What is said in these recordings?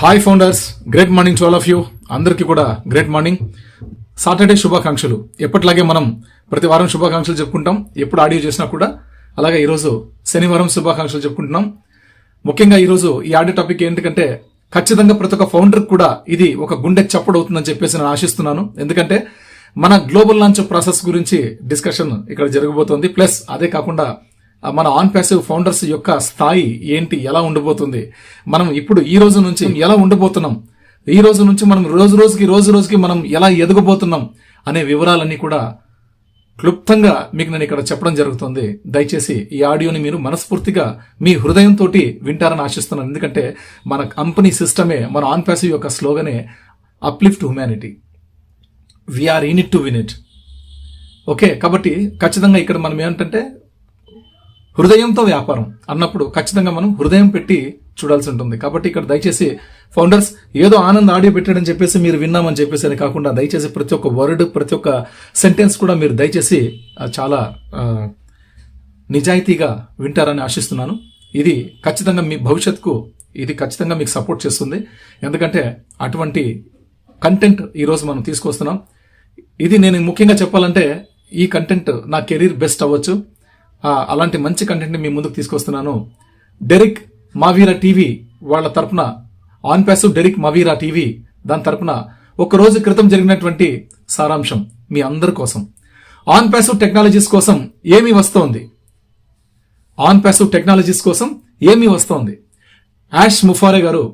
Hi founders great morning to all of you అందరికీ కూడా great morning Saturday శుభాకాంక్షలు. ఎప్పటిలాగే మనం ప్రతి వారం శుభాకాంక్షలు చెప్పుకుంటాం. ఎప్పుడు ఆడియో చేసినా కూడా. అలాగే ఈరోజు శనివారం శుభాకాంక్షలు చెప్పుకుంటున్నాం. ముఖ్యంగా ఈరోజు ఈ ఆడియో టాపిక్ ఏంటంటే ఖచ్చితంగా ప్రతి ఒక్క ఫౌండర్ కూడా ఇది ఒక గుండె చప్పుడు అవుతుందని చెప్పేసి నేను ఆశిస్తున్నాను. ఎందుకంటే మన గ్లోబల్ లాంచ్ ప్రాసెస్ గురించి డిస్కషన్ ఇక్కడ జరగబోతోంది. ప్లస్ అదే కాకుండా మన ఆన్ ప్యాసివ్ ఫౌండర్స్ యొక్క స్థాయి ఏంటి ఎలా ఉండబోతుంది? మనం ఇప్పుడు ఈ రోజు నుంచి ఎలా ఉండబోతున్నాం? ఈ రోజు నుంచి మనం రోజు రోజుకి రోజు రోజుకి మనం ఎలా ఎదగబోతున్నాం అనే వివరాలన్నీ కూడా క్లుప్తంగా మీకు నేను ఇక్కడ చెప్పడం జరుగుతుంది. దయచేసి ఈ ఆడియోని మీరు మనస్ఫూర్తిగా మీ హృదయంతో వింటారని ఆశిస్తున్నాను. ఎందుకంటే మన కంపెనీ సిస్టమే మన ఆన్ ప్యాసివ్ యొక్క స్లోగనే uplift humanity we are in it to win it okay కాబట్టి ఖచ్చితంగా ఇక్కడ మనం ఏంటంటే హృదయంతో వ్యాపారం అన్నప్పుడు ఖచ్చితంగా మనం హృదయం పెట్టి చూడాల్సి ఉంటుంది. కాబట్టి ఇక్కడ దయచేసి ఫౌండర్స్ ఏదో ఆనంద్ ఆడియో పెట్టాడని చెప్పేసి మీరు విన్నామని చెప్పేసి అని కాకుండా దయచేసి ప్రతి ఒక్క వర్డ్ ప్రతి ఒక్క సెంటెన్స్ కూడా మీరు దయచేసి చాలా నిజాయితీగా వింటారని ఆశిస్తున్నాను. ఇది ఖచ్చితంగా మీ భవిష్యత్తుకు ఇది ఖచ్చితంగా మీకు సపోర్ట్ చేస్తుంది. ఎందుకంటే అటువంటి కంటెంట్ ఈరోజు మనం తీసుకొస్తున్నాం. ఇది నేను ముఖ్యంగా చెప్పాలంటే ఈ కంటెంట్ నా కెరీర్ బెస్ట్ అవ్వచ్చు. అలాంటి మంచి కంటెంట్ మీ ముందుకు తీసుకొస్తున్నాను. డెరిక్ మావీరా టీవీ వాళ్ళ తరపున ఆన్ ప్యాసివ్ డెరిక్ మావీరా టీవీ దాని తరపున ఒక రోజు క్రితం జరిగినటువంటి సారాంశం మీ అందరి కోసం. ఆన్ ప్యాసివ్ టెక్నాలజీస్ కోసం ఏమి వస్తోంది? ఆన్ ప్యాసివ్ టెక్నాలజీస్ కోసం ఏమి వస్తోంది? యాష్ ముఫారే గారు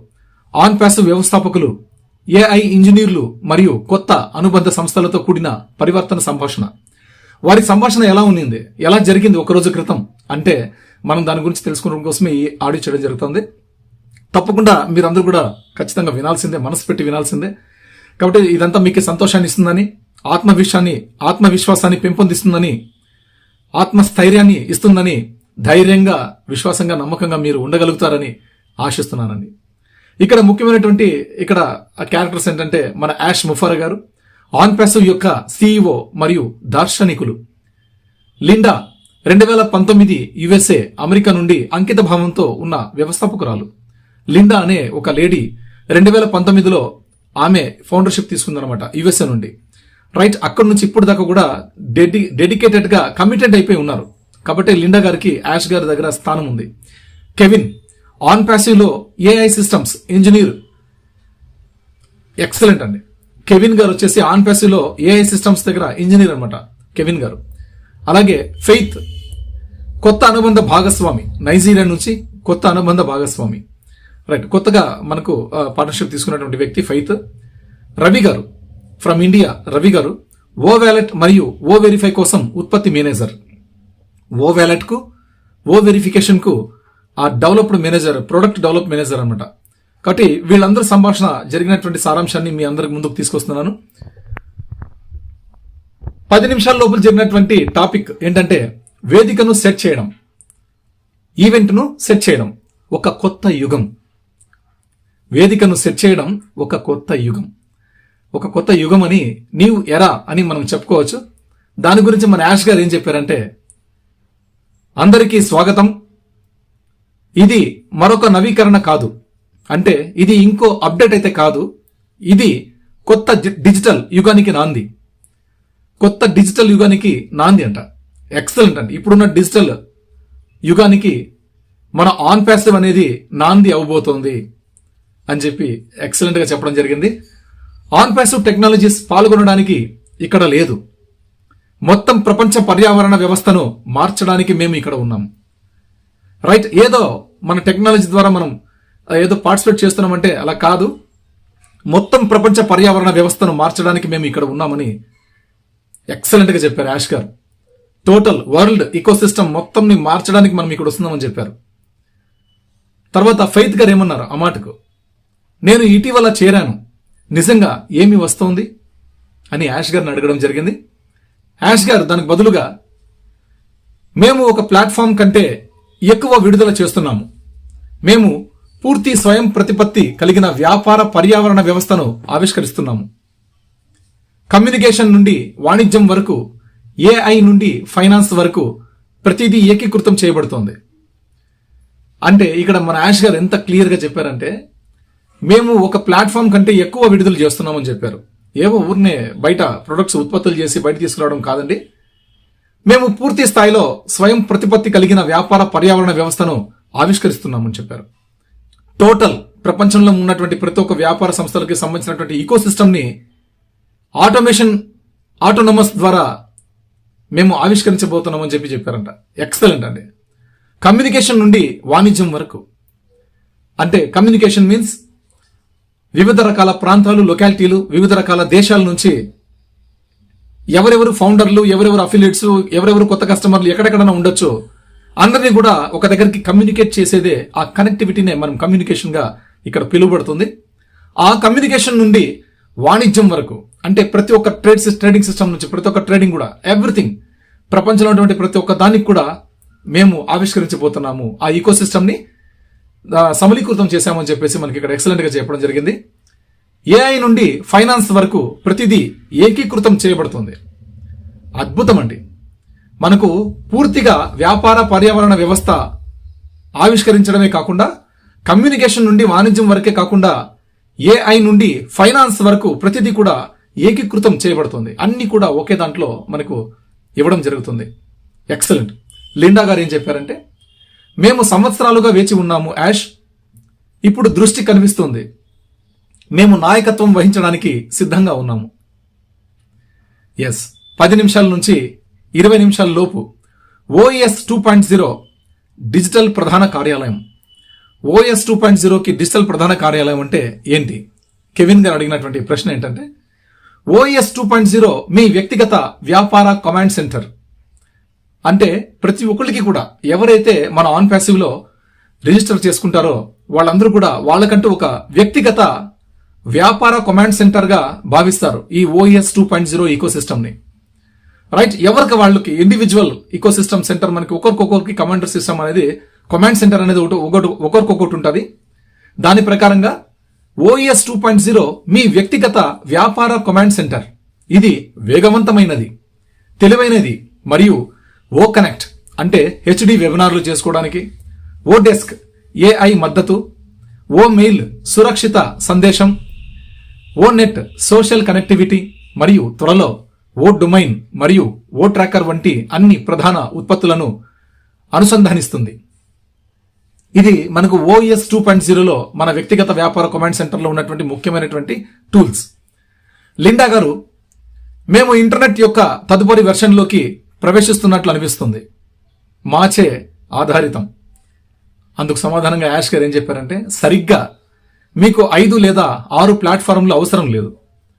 ఆన్ ప్యాసివ్ వ్యవస్థాపకులు ఏఐ ఇంజనీర్లు మరియు కొత్త అనుబంధ సంస్థలతో కూడిన పరివర్తన సంభాషణ. వారి సంభాషణ ఎలా ఉన్నింది ఎలా జరిగింది ఒకరోజు క్రితం? అంటే మనం దాని గురించి తెలుసుకోవడం కోసమే ఈ ఆడియో చేయడం జరుగుతుంది. తప్పకుండా మీరందరూ కూడా ఖచ్చితంగా వినాల్సిందే మనసు పెట్టి వినాల్సిందే. కాబట్టి ఇదంతా మీకు సంతోషాన్ని ఇస్తుందని ఆత్మవిషయాన్ని ఆత్మవిశ్వాసాన్ని పెంపొందిస్తుందని ఆత్మస్థైర్యాన్ని ఇస్తుందని ధైర్యంగా విశ్వాసంగా నమ్మకంగా మీరు ఉండగలుగుతారని ఆశిస్తున్నానండి. ఇక్కడ ముఖ్యమైనటువంటి ఇక్కడ క్యారెక్టర్స్ ఏంటంటే మన యాష్ ముఫారా గారు. ఆన్ యొక్క సీఈఓ మరియు దార్శనికులు. లిండా రెండు వేల పంతొమ్మిది యుఎస్ఏ అమెరికా నుండి అంకిత భావంతో ఉన్న వ్యవస్థాపకురాలు. లిండా అనే ఒక లేడీ రెండు వేల పంతొమ్మిదిలో ఆమె ఫౌండర్షిప్ తీసుకుందనమాట యుఎస్ఏ నుండి. రైట్ అక్కడి నుంచి ఇప్పుడు దాకా కూడా డెడి డెడికేటెడ్గా కమిటెడ్ అయిపోయి ఉన్నారు. కాబట్టి లిండా గారికి యాష్ గారి దగ్గర స్థానం ఉంది. కెవిన్ ఆన్ ప్యాసివ్లో ఏఐ సిస్టమ్స్ ఇంజనీర్. ఎక్సలెంట్ అండి. కెవిన్ గారు వచ్చేసి ఆన్ ఏఐ సిస్టమ్స్ దగ్గర ఇంజనీర్ అనమాట కెవిన్ గారు. అలాగే ఫెయిత్ కొత్త అనుబంధ భాగస్వామి నైజీరియా నుంచి కొత్త అనుబంధ భాగస్వామి. రైట్ కొత్తగా మనకు పార్ట్నర్షిప్ తీసుకున్నటువంటి వ్యక్తి ఫెయిత్. రవి గారు ఫ్రమ్ ఇండియా రవి గారు ఓ వ్యాలెట్ మరియు ఓ వెరిఫై కోసం ఉత్పత్తి మేనేజర్. ఓ వ్యాలెట్కు ఓ వెరిఫికేషన్కు ఆ developed manager product develop manager అన్నమాట. కాబట్టి వీళ్ళందరూ సంభాషణ జరిగినటువంటి సారాంశాన్ని మీ అందరికి ముందుకు తీసుకొస్తున్నాను. పది నిమిషాల లోపల జరిగినటువంటి టాపిక్ ఏంటంటే వేదికను సెట్ చేయడం ఈవెంట్ను సెట్ చేయడం ఒక కొత్త యుగం. వేదికను సెట్ చేయడం ఒక కొత్త యుగం. ఒక కొత్త యుగం అని నీవు ఎరా అని మనం చెప్పుకోవచ్చు. దాని గురించి మన యాష్ గారు ఏం చెప్పారంటే అందరికీ స్వాగతం. ఇది మరొక నవీకరణ కాదు. అంటే ఇది ఇంకో అప్డేట్ అయితే కాదు. ఇది కొత్త డిజిటల్ యుగానికి నాంది. కొత్త డిజిటల్ యుగానికి నాంది అంట. ఎక్సలెంట్ అండి ఇప్పుడున్న డిజిటల్ యుగానికి మన ఆన్ ప్యాసివ్ అనేది నాంది అవబోతోంది అని చెప్పి ఎక్సలెంట్గా చెప్పడం జరిగింది. ఆన్ ప్యాసివ్ టెక్నాలజీస్ పాల్గొనడానికి ఇక్కడ లేదు. మొత్తం ప్రపంచ పర్యావరణ వ్యవస్థను మార్చడానికి మేము ఇక్కడ ఉన్నాం. రైట్ ఏదో మన టెక్నాలజీ ద్వారా మనం ఏదో పార్టిసిపేట్ చేస్తున్నామంటే అలా కాదు. మొత్తం ప్రపంచ పర్యావరణ వ్యవస్థను మార్చడానికి మేము ఇక్కడ ఉన్నామని ఎక్సలెంట్గా చెప్పారు యాష్ గారు. టోటల్ వరల్డ్ ఇకోసిస్టమ్ మొత్తంని మార్చడానికి మనం ఇక్కడ వస్తున్నామని చెప్పారు. తర్వాత ఫైత్ గారు ఏమన్నారు ఆ మాటకు? నేను ఇటీవల చేరాను. నిజంగా ఏమి వస్తోంది? అని యాష్ గారిని అడగడం జరిగింది. యాష్ గారు దానికి బదులుగా మేము ఒక ప్లాట్ఫామ్ కంటే ఎక్కువ విడుదల చేస్తున్నాము. మేము పూర్తి స్వయం ప్రతిపత్తి కలిగిన వ్యాపార పర్యావరణ వ్యవస్థను ఆవిష్కరిస్తున్నాము. కమ్యూనికేషన్ నుండి వాణిజ్యం వరకు ఏఐ నుండి ఫైనాన్స్ వరకు ప్రతిదీ ఏకీకృతం చేయబడుతోంది. అంటే ఇక్కడ మన యాష్ గారు ఎంత క్లియర్గా చెప్పారంటే మేము ఒక ప్లాట్ఫామ్ కంటే ఎక్కువ విడుదల చేస్తున్నామని చెప్పారు. ఏవో ఊరినే బయట ప్రొడక్ట్స్ ఉత్పత్తులు చేసి బయట తీసుకురావడం కాదండి. మేము పూర్తి స్థాయిలో స్వయం ప్రతిపత్తి కలిగిన వ్యాపార పర్యావరణ వ్యవస్థను ఆవిష్కరిస్తున్నామని చెప్పారు. టోటల్ ప్రపంచంలో ఉన్నటువంటి ప్రతి ఒక్క వ్యాపార సంస్థలకి సంబంధించినటువంటి ఈకో ని ఆటోమేషన్ ఆటోనమస్ ద్వారా మేము ఆవిష్కరించబోతున్నామని చెప్పి చెప్పారంట. ఎక్సలెంట్ అండి. కమ్యూనికేషన్ నుండి వాణిజ్యం వరకు. అంటే కమ్యూనికేషన్ మీన్స్ వివిధ రకాల ప్రాంతాలు లొకాలిటీలు వివిధ రకాల దేశాల నుంచి ఎవరెవరు ఫౌండర్లు ఎవరెవరు అఫిలియేట్స్ ఎవరెవరు కొత్త కస్టమర్లు ఎక్కడెక్కడైనా ఉండొచ్చు. అందరినీ కూడా ఒక దగ్గరికి కమ్యూనికేట్ చేసేదే ఆ కనెక్టివిటీనే మనం కమ్యూనికేషన్గా ఇక్కడ పిలువబడుతుంది. ఆ కమ్యూనికేషన్ నుండి వాణిజ్యం వరకు అంటే ప్రతి ఒక్క ట్రేడ్ ట్రేడింగ్ సిస్టమ్ నుంచి ప్రతి ఒక్క ట్రేడింగ్ కూడా ఎవ్రీథింగ్ ప్రపంచంలో ఉన్నటువంటి ప్రతి ఒక్క దానికి కూడా మేము ఆవిష్కరించబోతున్నాము. ఆ ఈకో సిస్టమ్ని సమలీకృతం చేశామని చెప్పేసి మనకి ఇక్కడ ఎక్సలెంట్గా చెప్పడం జరిగింది. ఏఐ నుండి ఫైనాన్స్ వరకు ప్రతిదీ ఏకీకృతం చేయబడుతుంది. అద్భుతం అండి. మనకు పూర్తిగా వ్యాపార పర్యావరణ వ్యవస్థ ఆవిష్కరించడమే కాకుండా కమ్యూనికేషన్ నుండి వాణిజ్యం వరకే కాకుండా ఏఐ నుండి ఫైనాన్స్ వరకు ప్రతిదీ కూడా ఏకీకృతం చేయబడుతుంది. అన్ని కూడా ఒకే దాంట్లో మనకు ఇవ్వడం జరుగుతుంది. ఎక్సలెంట్ లిండా గారు ఏం చెప్పారంటే మేము సంవత్సరాలుగా వేచి ఉన్నాము యాష్. ఇప్పుడు దృష్టి కనిపిస్తుంది. మేము నాయకత్వం వహించడానికి సిద్ధంగా ఉన్నాము. ఎస్ పది నిమిషాల నుంచి ఇరవై నిమిషాల లోపు. OS two point zero digital ప్రధాన కార్యాలయం. ఓఎస్ టూ పాయింట్ జీరోకి డిజిటల్ ప్రధాన కార్యాలయం అంటే ఏంటి? కెవిన్ గారు అడిగినటువంటి ప్రశ్న ఏంటంటే ఓఎస్ టూ పాయింట్ జీరో మీ వ్యక్తిగత వ్యాపార కమాండ్ సెంటర్. అంటే ప్రతి ఒక్కరికి కూడా ఎవరైతే మన ఆన్ ప్యాసివ్లో రిజిస్టర్ చేసుకుంటారో వాళ్ళందరూ కూడా వాళ్ళకంటూ ఒక వ్యక్తిగత వ్యాపార కమాండ్ సెంటర్గా భావిస్తారు ఈ OS two point zero eco సిస్టమ్ని రైట్ ఎవరికి వాళ్ళకి ఇండివిజువల్ ఈకో సిస్టమ్ సెంటర్ మనకి ఒకరికొకరికి కమాండర్ సిస్టమ్ అనేది కమాండ్ సెంటర్ అనేది ఒకటి ఒకటి ఒకరికొకటి ఉంటుంది. దాని ప్రకారంగా ఓఎస్ టూ పాయింట్ జీరో మీ వ్యక్తిగత వ్యాపార కమాండ్ సెంటర్ ఇది వేగవంతమైనది తెలివైనది మరియు ఓ కనెక్ట్ అంటే హెచ్డి వెబినార్లు చేసుకోవడానికి ఓ డెస్క్ ఏఐ మద్దతు ఓ మెయిల్ సురక్షిత సందేశం ఓ నెట్ సోషల్ కనెక్టివిటీ మరియు త్వరలో ఓ డొమైన్ మరియు ఓ ట్రాకర్ వంటి అన్ని ప్రధాన ఉత్పత్తులను అనుసంధానిస్తుంది. ఇది మనకు ఓఎస్ టూ పాయింట్ జీరోలో మన వ్యక్తిగత వ్యాపార కమాండ్ సెంటర్లో ఉన్నటువంటి ముఖ్యమైనటువంటి టూల్స్ లిండా గారు మేము ఇంటర్నెట్ యొక్క తదుపరి వెర్షన్లోకి ప్రవేశిస్తున్నట్లు అనిపిస్తుంది. మాచే ఆధారితం. అందుకు సమాధానంగా యాష్ గారు ఏం చెప్పారంటే సరిగ్గా మీకు ఐదు లేదా ఆరు ప్లాట్ఫారంలు అవసరం లేదు.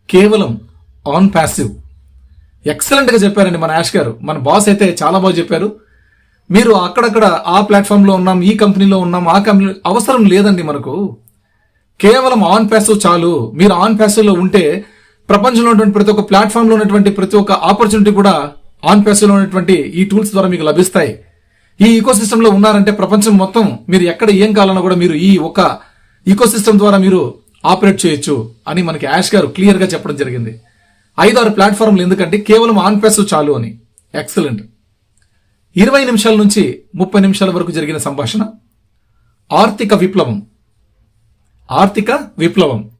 కేవలం ఆన్ ప్యాసివ్ ఎక్సలెంట్గా చెప్పారండి మన యాష్ గారు. మన బాస్ అయితే చాలా బాగా చెప్పారు. మీరు అక్కడక్కడ ఆ ప్లాట్ఫామ్లో ఉన్నాం ఈ కంపెనీలో ఉన్నాం ఆ కంపెనీ అవసరం లేదండి మనకు. కేవలం ఆన్ ప్యాసివ్ చాలు. మీరు ఆన్ ప్యాసివ్లో ఉంటే ప్రపంచంలో ఉన్నటువంటి ప్రతి ఒక్క ప్లాట్ఫామ్లో ఉన్నటువంటి ప్రతి ఒక్క ఆపర్చునిటీ కూడా ఆన్ ప్యాసివ్లో ఉన్నటువంటి ఈ టూల్స్ ద్వారా మీకు లభిస్తాయి. ఈ ఈకో లో ఉన్నారంటే ప్రపంచం మొత్తం మీరు ఎక్కడ ఏం కావాలన్నా కూడా మీరు ఈ ఒక ఈకో ద్వారా మీరు ఆపరేట్ చేయొచ్చు అని మనకి యాష్ గారు క్లియర్గా చెప్పడం జరిగింది. ఐదారు ఆరు ప్లాట్ఫామ్లు ఎందుకంటే కేవలం ఆన్ ప్రెస్ చాలు అని. ఎక్సలెంట్ ఇరవై నిమిషాల నుంచి ముప్పై నిమిషాల వరకు జరిగిన సంభాషణ. ఆర్థిక విప్లవం. ఆర్థిక విప్లవం.